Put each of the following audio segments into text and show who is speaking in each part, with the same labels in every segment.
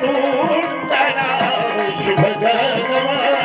Speaker 1: तुंडना शुभ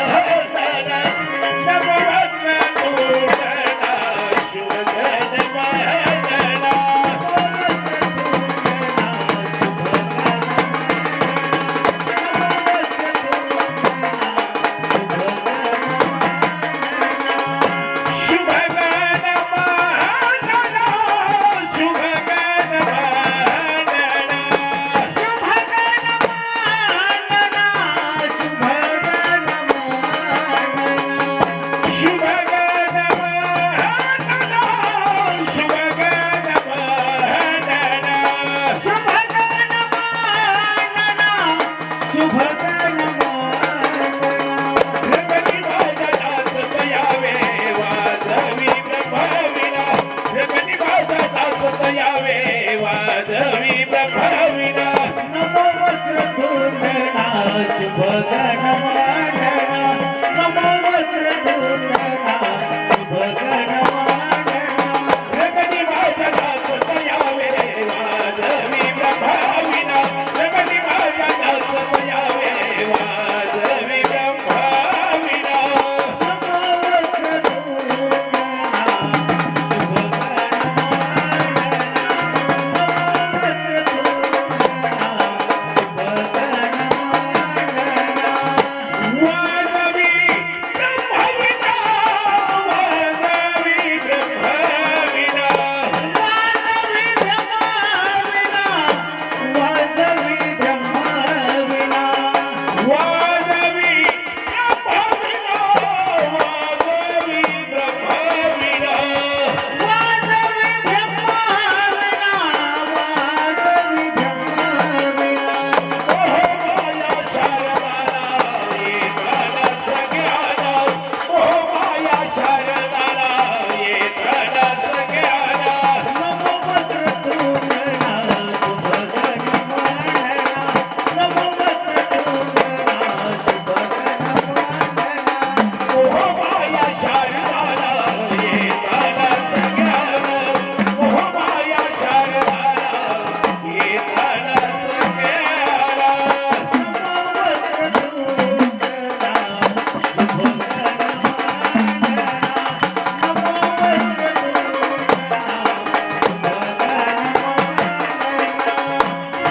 Speaker 1: यावे वाजवी प्रभाविना
Speaker 2: नमो वस्त्र धूर्णा शुभ गणमानना नमो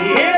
Speaker 1: Yeah.